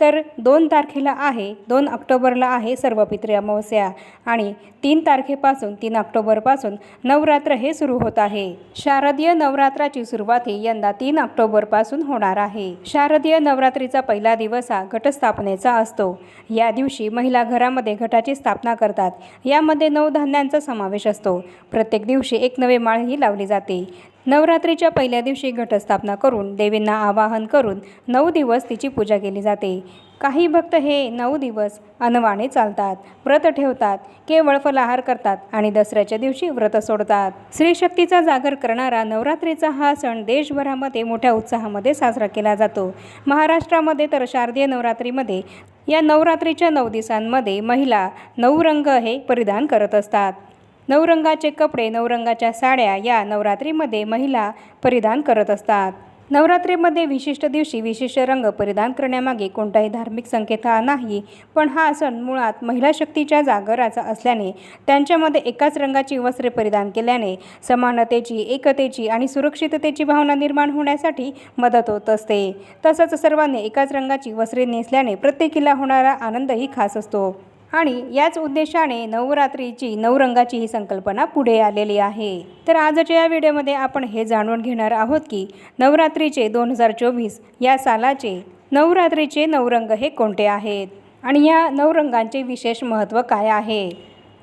तर दोन तारखेला आहे दोन ऑक्टोबरला आहे सर्वपित्री अमावस्या आणि तीन तारखेपासून तीन ऑक्टोबरपासून नवरात्र हे सुरू होत आहे. शारदीय नवरात्राची सुरुवात ही यंदा तीन ऑक्टोबरपासून होणार आहे. शारदीय नवरात्रीचा पहिला दिवस हा घटस्थापनेचा असतो. या दिवशी महिला घरामध्ये घटाची स्थापना करतात. यामध्ये नऊ धान्यांचा समावेश असतो. प्रत्येक दिवशी एक नवे माळही लावली जाते. नवरात्रीच्या पहिल्या दिवशी घटस्थापना करून देवींना आवाहन करून नऊ दिवस तिची पूजा केली जाते. काही भक्त हे नऊ दिवस अनवाणे चालतात व्रत ठेवतात केवळ फलाहार करतात आणि दसऱ्याच्या दिवशी व्रत सोडतात. स्त्रीशक्तीचा जागर करणारा नवरात्रीचा हा सण देशभरामध्ये मोठ्या उत्साहामध्ये साजरा केला जातो. महाराष्ट्रामध्ये तर शारदीय नवरात्रीमध्ये या नवरात्रीच्या नऊ दिवसांमध्ये महिला नऊ रंग हे परिधान करत असतात. नऊ रंगाचे कपडे नऊ रंगाच्या साड्या या नवरात्रीमध्ये महिला परिधान करत असतात. नवरात्रीमध्ये विशिष्ट दिवशी विशिष्ट रंग परिधान करण्यामागे कोणताही धार्मिक संकेत हा नाही पण हा सण मुळात महिला शक्तीच्या जागराचा असल्याने त्यांच्यामध्ये एकाच रंगाची वस्त्रे परिधान केल्याने समानतेची एकतेची आणि सुरक्षिततेची भावना निर्माण होण्यासाठी मदत होत असते. तसंच सर्वांनी एकाच रंगाची वस्त्रे नेसल्याने प्रत्येकीला होणारा आनंदही खास असतो. आणि याच उद्देशाने नवरात्रीची नवरंगाची ही संकल्पना पुढे आलेली आहे. तर आजच्या या व्हिडिओमध्ये आपण हे जाणून घेणार आहोत की नवरात्रीचे दोन हजार चोवीस या सालाचे नवरात्रीचे नवरंग हे कोणते आहेत? आणि या नवरंगांचे विशेष महत्त्व काय आहे?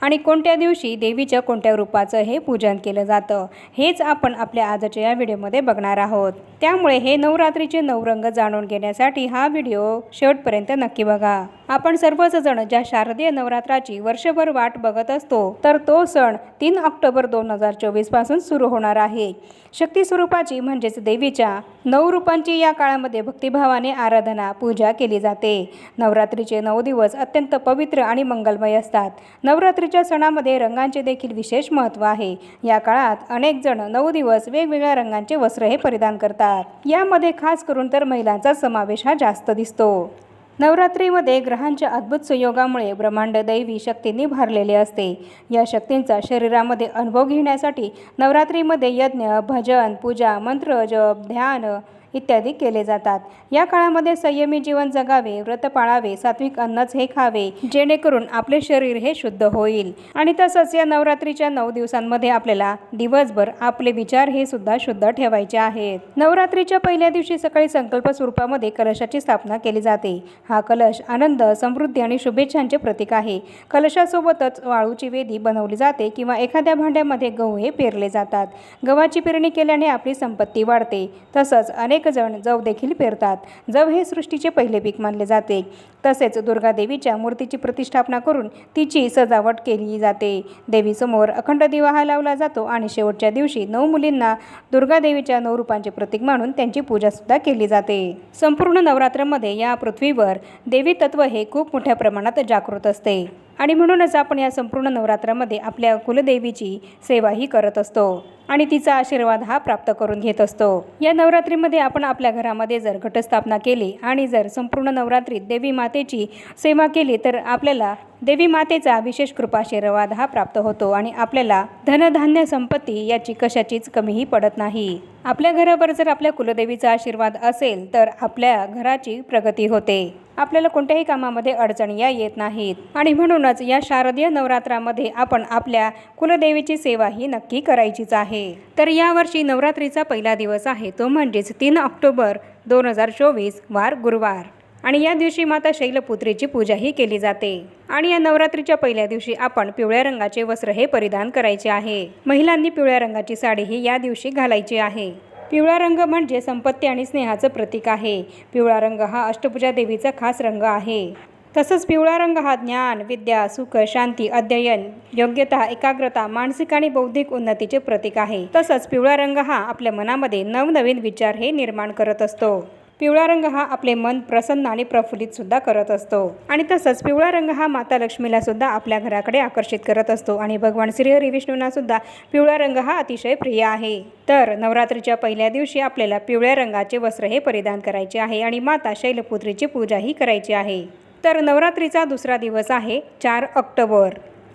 आणि कोणत्या दिवशी देवीच्या कोणत्या रूपाचं हे पूजन केलं जातं हेच आपण आपल्या आजच्या या व्हिडिओमध्ये बघणार आहोत. त्यामुळे हे नवरात्रीचे नवरंग जाणून घेण्यासाठी हा व्हिडिओ शेवटपर्यंत नक्की बघा. आपण सर्वच जण ज्या शारदीय नवरात्राची वर्षभर वाट बघत असतो तर तो सण तीन ऑक्टोबर दोन हजार चोवीसपासून सुरू होणार आहे. शक्ती स्वरूपाची म्हणजेच देवीच्या नऊ रूपांची या काळामध्ये भक्तिभावाने आराधना पूजा केली जाते. नवरात्रीचे नऊ दिवस अत्यंत पवित्र आणि मंगलमय असतात. नवरात्रीच्या सणामध्ये रंगांचे देखील विशेष महत्त्व आहे. या काळात अनेक जण नऊ दिवस वेगवेगळ्या रंगांचे वस्त्र हे परिधान करतात. यामध्ये खास करून तर महिलांचा समावेश हा जास्त दिसतो. नवरात्रीमध्ये ग्रहांच्या अद्भुत संयोगामुळे ब्रह्मांड दैवी शक्तींनी भरलेले असते. या शक्तींचा शरीरामध्ये अनुभव घेण्यासाठी नवरात्रीमध्ये यज्ञ भजन पूजा मंत्र जप ध्यान इत्यादी केले जातात. या काळामध्ये संयमी जीवन जगावे व्रत पाळावे सात्विक अन्नच हे खावे जेणेकरून आपले शरीर हे शुद्ध होईल. आणि तसंच या नवरात्रीच्या नऊ दिवसांमध्ये आपल्याला दिवसभर आपले विचार हे सुद्धा शुद्ध ठेवायचे आहेत. नवरात्रीच्या पहिल्या दिवशी सकाळी संकल्प स्वरूपामध्ये कलशाची स्थापना केली जाते. हा कलश आनंद समृद्धी आणि शुभेच्छांचे प्रतीक आहे. कलशासोबतच वाळूची वेदी बनवली जाते किंवा एखाद्या भांड्यामध्ये गहू हे पेरले जातात. गव्हाची पेरणी केल्याने आपली संपत्ती वाढते. तसंच अनेक अनेकजण जव देखील पेरतात. जव हे सृष्टीचे पहिले पीक मानले जाते. तसेच दुर्गा देवीच्या मूर्तीची प्रतिष्ठापना करून तिची सजावट केली जाते. देवीसमोर अखंड दिवा हा लावला जातो आणि शेवटच्या दिवशी नऊ मुलींना दुर्गा देवीच्या नऊ रूपांचे प्रतीक मानून त्यांची पूजासुद्धा केली जाते. संपूर्ण नवरात्रमध्ये या पृथ्वीवर देवी तत्व हे खूप मोठ्या प्रमाणात जागृत असते. आणि म्हणूनच आपण या संपूर्ण नवरात्रामध्ये आपल्या कुलदेवीची सेवाही करत असतो आणि तिचा आशीर्वाद हा प्राप्त करून घेत असतो. या नवरात्रीमध्ये आपण आपल्या घरामध्ये जर घटस्थापना केली आणि जर संपूर्ण नवरात्रीत देवी मातेची सेवा केली तर आपल्याला देवी मातेचा विशेष कृपाशीर्वाद हा प्राप्त होतो आणि आपल्याला धनधान्य संपत्ती याची कशाचीच कमीही पडत नाही. आपल्या घरावर जर आपल्या कुलदेवीचा आशीर्वाद असेल तर आपल्या घराची प्रगती होते. आपल्याला कोणत्याही कामामध्ये अडचणी या येत नाहीत. आणि म्हणूनच या शारदीय नवरात्रामध्ये आपण आपल्या कुलदेवीची सेवा ही नक्की करायचीच आहे. तर यावर्षी नवरात्रीचा पहिला दिवस आहे तो म्हणजेच तीन ऑक्टोबर दोन हजार चोवीस वार गुरुवार. आणि या दिवशी माता शैलपुत्रीची पूजाही केली जाते. आणि या नवरात्रीच्या पहिल्या दिवशी आपण पिवळ्या रंगाचे वस्त्र हे परिधान करायचे आहे. महिलांनी पिवळ्या रंगाची साडी ही या दिवशी घालायची आहे. पिवळा रंग म्हणजे संपत्ती आणि स्नेहाचं प्रतीक आहे. पिवळा रंग हा अष्टपूजा देवीचा खास रंग आहे. तसंच पिवळा रंग हा ज्ञान विद्या सुख शांती अध्ययन योग्यता एकाग्रता मानसिक आणि बौद्धिक उन्नतीचे प्रतीक आहे. तसंच पिवळा रंग हा आपल्या मनामध्ये नवनवीन विचार हे निर्माण करत असतो. पिवळा रंग हा आपले मन प्रसन्न आणि प्रफुल्लितसुद्धा करत असतो. आणि तसंच पिवळा रंग हा माता लक्ष्मीला सुद्धा आपल्या घराकडे आकर्षित करत असतो. आणि भगवान श्रीहरी विष्णूंना सुद्धा पिवळा रंग हा अतिशय प्रिय आहे. तर नवरात्रीच्या पहिल्या दिवशी आपल्याला पिवळ्या रंगाचे वस्त्र हे परिधान करायचे आहे आणि माता शैलपुत्रीची पूजाही करायची आहे. तर नवरात्रीचा दुसरा दिवस आहे चार ऑक्टोबर.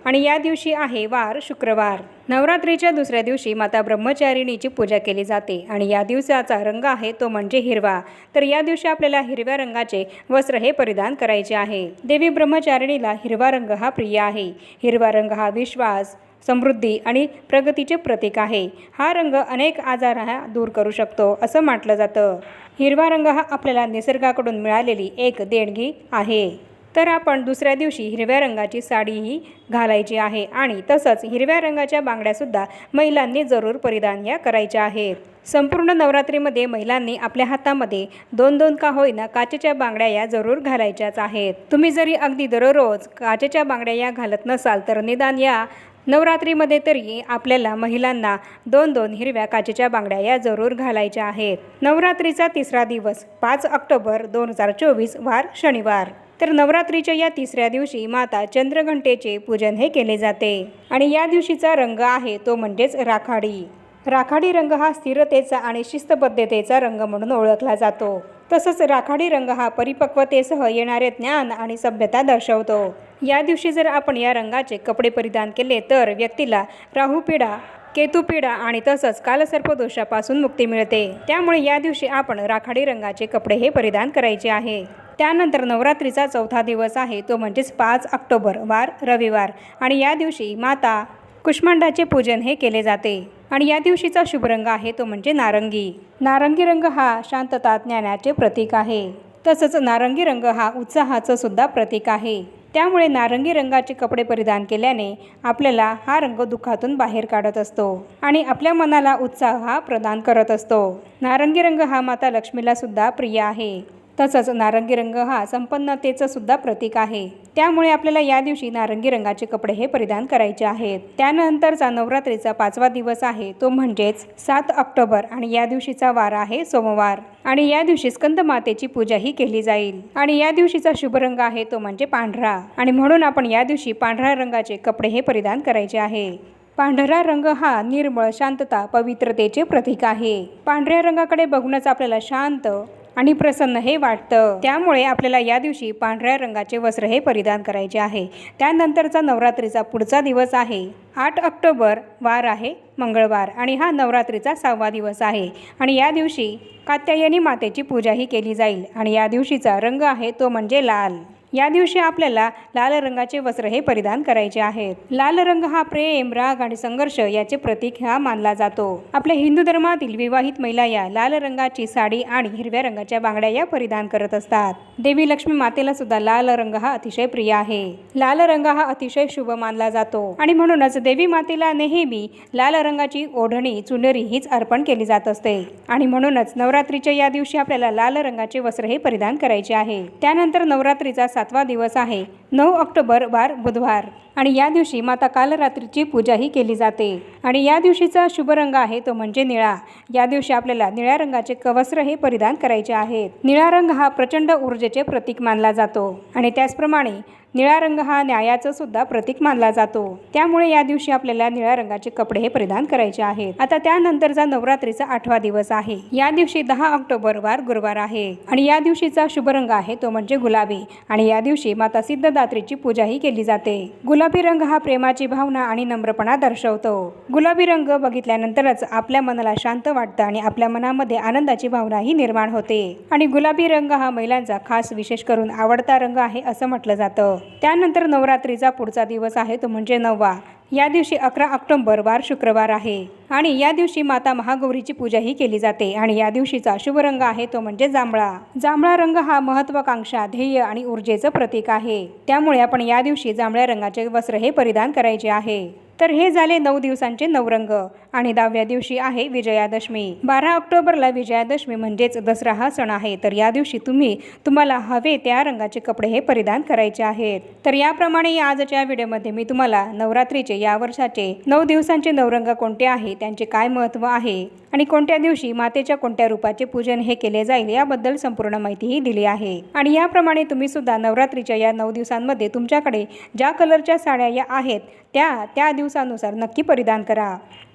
आणि या दिवशी आहे वार शुक्रवार. नवरात्रीच्या दुसऱ्या दिवशी माता ब्रह्मचारिणीची पूजा केली जाते आणि या दिवसाचा रंग आहे तो म्हणजे हिरवा. तर या दिवशी आपल्याला हिरव्या रंगाचे वस्त्र हे परिधान करायचे आहे. देवी ब्रह्मचारिणीला हिरवा रंग हा प्रिय आहे. हिरवा रंग हा विश्वास समृद्धी आणि प्रगतीचे प्रतीक आहे. हा रंग अनेक आजार हा दूर करू शकतो असं म्हटलं जातं. हिरवा रंग हा आपल्याला निसर्गाकडून मिळालेली एक देणगी आहे. तर आपण दुसऱ्या दिवशी हिरव्या रंगाची साडीही घालायची आहे आणि तसंच हिरव्या रंगाच्या बांगड्यासुद्धा महिलांनी जरूर परिधान या करायच्या आहेत. संपूर्ण नवरात्रीमध्ये महिलांनी आपल्या हातामध्ये दोन दोन का होईना काचेच्या बांगड्या या जरूर घालायच्याच आहेत. तुम्ही जरी अगदी दररोज काचेच्या बांगड्या या घालत नसाल तर निदान या नवरात्रीमध्ये तरी आपल्याला महिलांना दोन दोन हिरव्या काचेच्या बांगड्या या जरूर घालायच्या आहेत. नवरात्रीचा तिसरा दिवस पाच ऑक्टोबर दोन हजार चोवीस वार शनिवार. तर नवरात्रीच्या या तिसऱ्या दिवशी माता चंद्रघंटेचे पूजन हे केले जाते. आणि या दिवशीचा रंग आहे तो म्हणजेच राखाडी. राखाडी रंग हा स्थिरतेचा आणि शिस्तबद्धतेचा रंग म्हणून ओळखला जातो. तसंच राखाडी रंग हा परिपक्वतेसह येणारे ज्ञान आणि सभ्यता दर्शवतो. या दिवशी जर आपण या रंगाचे कपडे परिधान केले तर व्यक्तीला राहूपिडा केतुपिडा आणि तसंच कालसर्पदोषापासून मुक्ती मिळते. त्यामुळे या दिवशी आपण राखाडी रंगाचे कपडे हे परिधान करायचे आहे. त्यानंतर नवरात्रीचा चौथा दिवस आहे. तो म्हणजेच पाच ऑक्टोबर वार रविवार. आणि या दिवशी माता कुष्मांडाचे पूजन हे केले जाते. आणि या दिवशीचा शुभ रंग आहे तो म्हणजे नारंगी. नारंगी रंग हा शांतता ज्ञानाचे प्रतीक आहे. तसंच नारंगी रंग हा उत्साहाचं सुद्धा प्रतीक आहे. त्यामुळे नारंगी रंगाचे कपडे परिधान केल्याने आपल्याला हा रंग दुःखातून बाहेर काढत असतो आणि आपल्या मनाला उत्साह हा प्रदान करत असतो. नारंगी रंग हा माता लक्ष्मीला सुद्धा प्रिय आहे. तसंच नारंगी रंग हा संपन्नतेचं सुद्धा प्रतीक आहे. त्यामुळे आपल्याला या दिवशी नारंगी रंगाचे कपडे हे परिधान करायचे आहेत. त्यानंतरचा नवरात्रीचा पाचवा दिवस आहे. तो म्हणजेच सात ऑक्टोबर आणि या दिवशीचा वार आहे सोमवार. आणि या दिवशी स्कंद मातेची पूजाही केली जाईल. आणि या दिवशीचा शुभ रंग आहे तो म्हणजे पांढरा. आणि म्हणून आपण या दिवशी पांढऱ्या रंगाचे कपडे हे परिधान करायचे आहे. पांढरा रंग हा निर्मळ शांतता पवित्रतेचे प्रतीक आहे. पांढऱ्या रंगाकडे बघूनच आपल्याला शांत आणि प्रसन्न हे वाटतं. त्यामुळे आपल्याला या दिवशी पांढऱ्या रंगाचे वस्त्र हे परिधान करायचे आहे. त्यानंतरचा नवरात्रीचा पुढचा दिवस आहे. आठ ऑक्टोबर वार आहे मंगळवार आणि हा नवरात्रीचा सहावा दिवस आहे. आणि या दिवशी कात्यायनी मातेची पूजाही केली जाईल आणि या दिवशीचा रंग आहे तो म्हणजे लाल. या दिवशी आपल्याला लाल रंगाचे वस्त्र हे परिधान करायचे आहेत. लाल रंग हा प्रेम राग आणि संघर्ष याचे प्रतीक हा मानला जातो. आपल्या हिंदू धर्मातील विवाहित महिला या लाल रंगाची साडी आणि हिरव्या रंगाच्या बांगड्या या परिधान करत असतात. देवी लक्ष्मी मातेला सुद्धा लाल रंग हा अतिशय प्रिय आहे. लाल रंग हा अतिशय शुभ मानला जातो. आणि म्हणूनच देवी मातेला नेहमी लाल रंगाची ओढणी चुनरी हीच अर्पण केली जात असते. आणि म्हणूनच नवरात्रीच्या या दिवशी आपल्याला लाल रंगाचे वस्त्र हे परिधान करायचे आहे. त्यानंतर नवरात्रीचा सातवा दिवस आहे. नऊ ऑक्टोबर वार बुधवार. आणि या दिवशी माता कालरात्रीची पूजाही केली जाते. आणि या दिवशीचा शुभ रंग आहे तो म्हणजे निळा. या दिवशी आपल्याला निळ्या रंगाचे कवस्त्र हे परिधान करायचे आहेत. निळा रंग हा प्रचंड ऊर्जेचे प्रतीक मानला जातो. आणि त्याचप्रमाणे निळा रंग हा न्यायाचं सुद्धा प्रतीक मानला जातो. त्यामुळे या दिवशी आपल्याला निळ्या रंगाचे कपडे हे परिधान करायचे आहेत. आता त्यानंतरचा नवरात्रीचा आठवा दिवस आहे. या दिवशी दहा ऑक्टोबर वार गुरुवार आहे. आणि या दिवशीचा शुभ रंग आहे तो म्हणजे गुलाबी. आणि या दिवशी माता सिद्धदात्रीची पूजाही केली जाते. गुलाबी रंग हा प्रेमाची भावना आणि नम्रपणा दर्शवतो. गुलाबी रंग बघितल्यानंतरच आपल्या मनाला शांत वाटतं आणि आपल्या मनामध्ये आनंदाची भावनाही निर्माण होते. आणि गुलाबी रंग हा महिलांचा खास विशेष करून आवडता रंग आहे असं म्हटलं जातं. त्यानंतर नवरात्रीचा पुढचा दिवस आहे तो म्हणजे नववा. या दिवशी अकरा ऑक्टोंबर वार शुक्रवार आहे. आणि या दिवशी माता महागौरीची पूजाही केली जाते आणि या दिवशीचा शुभ रंग आहे तो म्हणजे जांभळा. जांभळा रंग हा महत्वाकांक्षा ध्येय आणि ऊर्जेचं प्रतीक आहे. त्यामुळे आपण या दिवशी जांभळ्या रंगाचे वस्त्र हे परिधान करायचे आहे. तर हे झाले नऊ दिवसांचे नवरंग. आणि दहाव्या दिवशी आहे विजयादशमी. बारा ऑक्टोबरला विजयादशमी म्हणजेच दसरा हा सण आहे. तर या दिवशी तुम्ही तुम्हाला हवे त्या रंगाचे कपडे हे परिधान करायचे आहेत. तर याप्रमाणे आजच्या व्हिडिओमध्ये मी तुम्हाला नवरात्रीचे या वर्षाचे नऊ दिवसांचे नवरंग कोणते आहे त्यांचे काय महत्त्व आहे आणि कोणत्या दिवशी मातेच्या कोणत्या रूपाचे पूजन हे केले जाईल याबद्दल संपूर्ण माहितीही दिली आहे. आणि याप्रमाणे तुम्ही सुद्धा नवरात्रीच्या या नऊ दिवसांमध्ये तुमच्याकडे ज्या कलरच्या साड्या या आहेत त्या त्या दिवसानुसार नक्की परिधान करा.